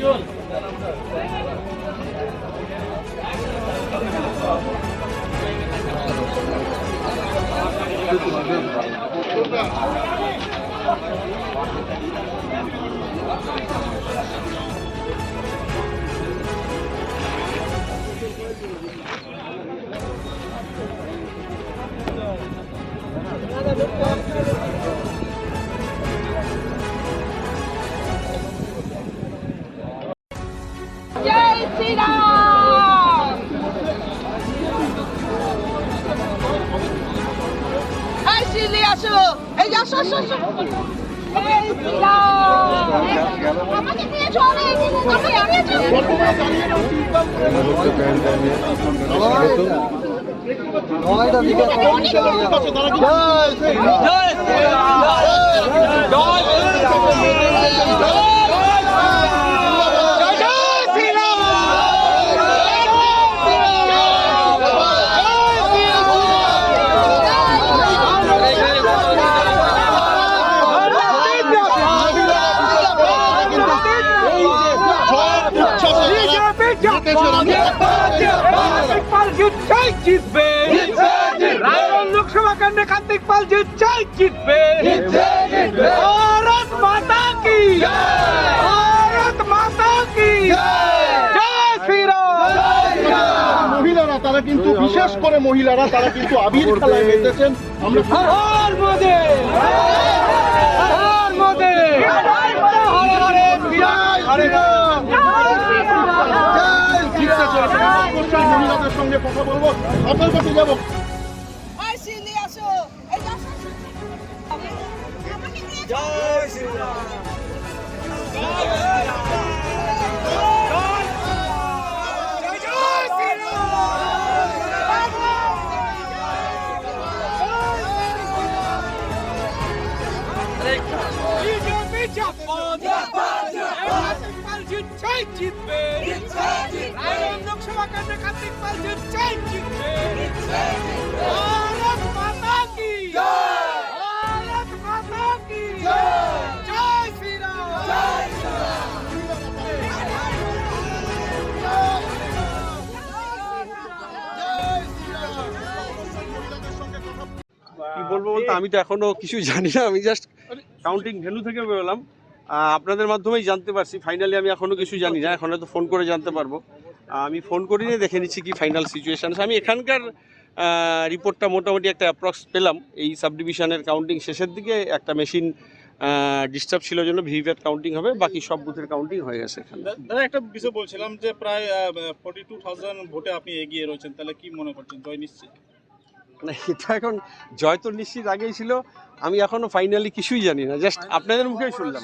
জয় এই আসো আসো আসো জয় আমাকে নিয়ে চলে আমাকে নিয়ে চলে। পাল কেন্দ্রে কার্তিক পাল জিতছাই জিতবে। ভারত মাতা কি? ভারত মাতা কি? জয়। শ্রীরাম মহিলারা তারা কিন্তু বিশেষ করে মহিলারা তারা কিন্তু আবির খেলায় মেতেছেন আমরা হর মোদে। হর মোদে। হরে হরে হরে রাম জিততে চলেছে মহিলাদের সঙ্গে কথা বলব। আপনার কাছে যাব। আমাকে নিয়ে চলে বিজেপি জাপান কার্তিক পাল জিতছাই জিতবে রায়গঞ্জ লোকসভা কেন্দ্রে কার্তিক পাল জিতছাই জিতবে আমি তো এখনও কিছু জানি না আমি জাস্ট কাউন্টিং ভেনু থেকে বেরোলাম। আপনাদের মাধ্যমেই জানতে পারছি ফাইনালি আমি এখনও কিছু জানি না এখন হয়তো ফোন করে জানতে পারব। আমি ফোন করি নিয়ে দেখে নিচ্ছি কি ফাইনাল সিচুয়েশন আমি এখানকার রিপোর্টটা মোটামুটি একটা অ্যাপ্রক্স পেলাম। এই সাব ডিভিশনের কাউন্টিং শেষের দিকে একটা মেশিন ডিস্টার্ব ছিল জন্য ভিভিপ্যাট কাউন্টিং হবে বাকি সব বুথের কাউন্টিং হয়ে গেছে এখানে। দাদা একটা বিষয় বলছিলাম যে প্রায় ফর্টি টু থাউজেন্ড ভোটে আপনি এগিয়ে রয়েছেন তাহলে কি মনে করছেন? জয় নিশ্চিত। না এটা এখন জয় তো নিশ্চিত আগেই ছিল আমি এখনও ফাইনালি কিছুই জানি না জাস্ট আপনাদের মুখেই শুনলাম।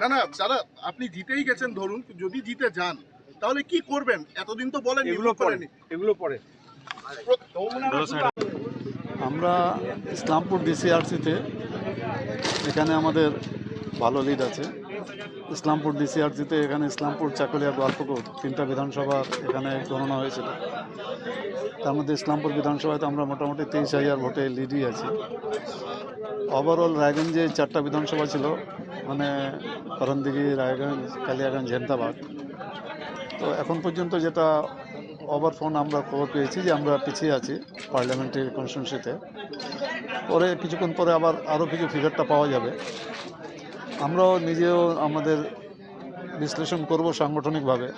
না না দাদা আপনি জিতেই গেছেন ধরুন যদি জিতে যান তাহলে কি করবেন? এতদিন তো বলেন এগুলো পরে এগুলো পরে। আমরা ইসলামপুর ডিসিআরসিতে এখানে আমাদের ভালো লিড আছে। ইসলামপুর ডিসিআরসিতে এখানে ইসলামপুর চাকুলিয়া গোয়ালপুকুর, তিনটা বিধানসভার এখানে গণনা হয়েছিল। তার মধ্যে ইসলামপুর বিধানসভায় তো আমরা মোটামুটি তেইশ হাজার ভোটে লিডই আছি। ওভারঅল রায়গঞ্জে চারটা বিধানসভা ছিল মানে করণদিঘি, রায়গঞ্জ, কালিয়াগঞ্জ হেমদাবাদ তো এখন পর্যন্ত যেটা ওভার ফোন আমরা খবর পেয়েছি যে আমরা পিছিয়ে আছি পার্লামেন্টারি কনস্টিটিউন্সিতে পরে কিছুক্ষণ পরে আবার আরও কিছু ফিগারটা পাওয়া যাবে। আমরাও নিজেও আমাদের বিশ্লেষণ করব সাংগঠনিকভাবে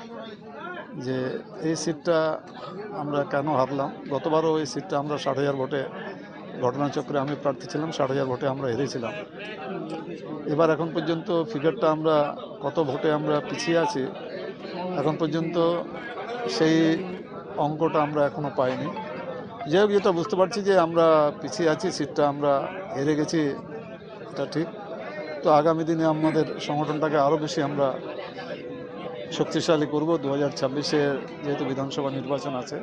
যে এই সিটটা আমরা কেন হারলাম। গতবারও এই সিটটা আমরা ষাট হাজার ভোটে ঘটনাচক্রে আমি প্রার্থী ছিলাম, ষাট হাজার ভোটে আমরা হেরেছিলাম। এবার এখন পর্যন্ত ফিগারটা আমরা কত ভোটে আমরা পিছিয়ে আছি, এখন পর্যন্ত সেই অঙ্কটা আমরা এখনও পাইনি। যাই হোক, যেটা বুঝতে পারছি যে আমরা পিছিয়ে আছি, সিটটা আমরা হেরে গেছি, এটা ঠিক। তো আগামী দিনে আমাদের সংগঠনটাকে আরও বেশি আমরা শক্তিশালী করব। দু হাজার ছাব্বিশে যেহেতু বিধানসভা নির্বাচন আছে,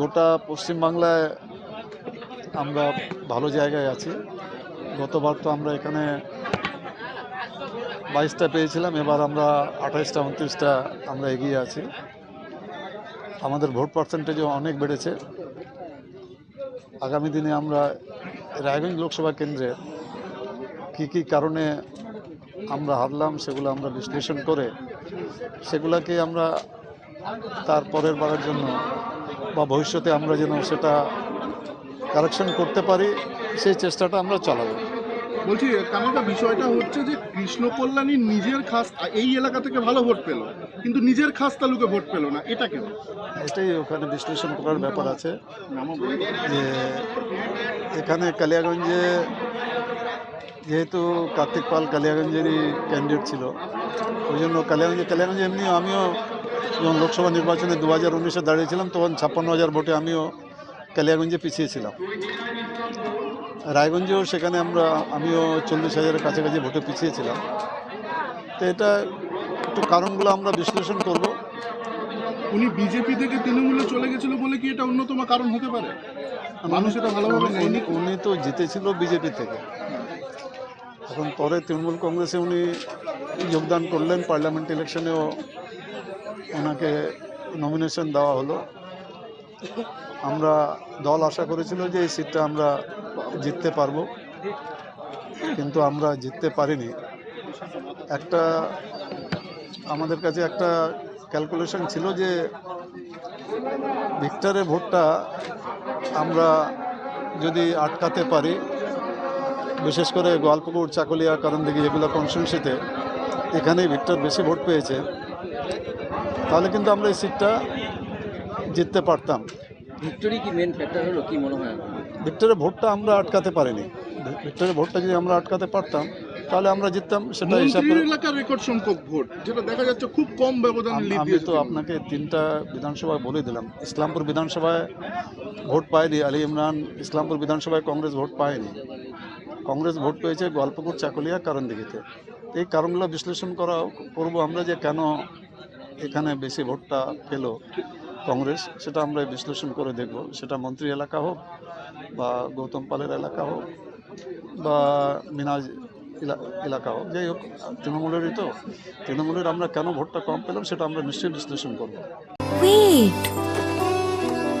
গোটা পশ্চিমবাংলায় আমরা ভালো জায়গায় আছি। গতবার তো আমরা এখানে বাইশটা পেয়েছিলাম, এবার আমরা আঠাইশটা, উনত্রিশটা আমরা এগিয়ে আছি। আমাদের ভোট পার্সেন্টেজও অনেক বেড়েছে। আগামী দিনে আমরা রায়গঞ্জ লোকসভা কেন্দ্রে কী কী কারণে আমরা হারলাম সেগুলো আমরা বিশ্লেষণ করে সেগুলোকে আমরা তার পরের বারের জন্য বা ভবিষ্যতে আমরা যেন সেটা কারেকশন করতে পারি সেই চেষ্টাটা আমরা চালাবো। বলছি কানাডা বিষয়টা হচ্ছে যে কৃষ্ণ কল্যাণী নিজের খাস এই এলাকা থেকে ভালো ভোট পেল কিন্তু নিজের খাস তালুকে ভোট পেল না এটা কেন? এটাই ওখানে বিশ্লেষণ করার ব্যাপার আছে। যে এখানে কালিয়াগঞ্জে যেহেতু কার্তিক পাল কালিয়াগঞ্জেরই ক্যান্ডিডেট ছিল ওই জন্য কালিয়াগঞ্জে কালিয়াগঞ্জে এমনি আমিও যখন লোকসভা নির্বাচনে দু হাজার উনিশে দাঁড়িয়েছিলাম তখন ছাপ্পান্ন হাজার ভোটে আমিও কালিয়াগঞ্জে পিছিয়েছিলাম রায়গঞ্জেও সেখানে আমরা আমিও চল্লিশ হাজারের কাছাকাছি ভোটে পিছিয়েছিলাম তো এটা একটু কারণগুলো আমরা বিশ্লেষণ করব। উনি বিজেপি থেকে তৃণমূলে চলে গেছিল বলে কি এটা অন্যতম কারণ হতে পারে? মানুষ এটা ভালোভাবে উনি উনি তো জিতেছিল বিজেপি থেকে। এখন পরে তৃণমূল কংগ্রেসে উনি যোগদান করলেন, পার্লামেন্ট ইলেকশনেও ওনাকে নমিনেশন দেওয়া হলো। আমরা দল আশা করেছিল যে এই সিটটা আমরা জিততে পারব, কিন্তু আমরা জিততে পারিনি। একটা আমাদের কাছে একটা ক্যালকুলেশন ছিল যে ভিক্টরের ভোটটা আমরা যদি আটকাতে পারি বিশেষ করে গোয়ালপুকুর চাকুলিয়া কারণ দেখি যেগুলো কনস্টিটিউন্সিতে এখানেই ভিক্টর বেশি ভোট পেয়েছে। তাহলে কিন্তু আমরা এই সিটটা জিততে পারতাম। ভিক্টোরি কি মেন ফ্যাক্টর হলো? কি মনে হয় ভিক্টরের ভোটটা আমরা আটকাতে পারিনি। ভিক্টরের ভোটটা যদি আমরা আটকাতে পারতাম তাহলে আমরা জিততাম সেটা হিসাব করে এলাকার রেকর্ড সংখ্যক ভোট যেটা দেখা যাচ্ছে খুব কম ব্যবধানে লিড আমি তো আপনাকে তিনটা বিধানসভায় বলে দিলাম। ইসলামপুর বিধানসভায় ভোট পায়নি আলী ইমরান ইসলামপুর বিধানসভায় কংগ্রেস ভোট পায়নি। কংগ্রেস ভোট পেয়েছে গল্পপুর চাকুলিয়া কারণ দিঘিতে এই কারণগুলো বিশ্লেষণ করা করব আমরা যে কেন এখানে বেশি ভোটটা পেল কংগ্রেস, সেটা আমরা বিশ্লেষণ করে দেখব। সেটা মন্ত্রী এলাকা হোক বা গৌতম পালের এলাকা হোক বা মিনাজ এলা- এলাকা হোক, যাই হোক, তৃণমূলেরই তো। তৃণমূলের আমরা কেন ভোটটা কম পেলাম সেটা আমরা নিশ্চয়ই বিশ্লেষণ করব.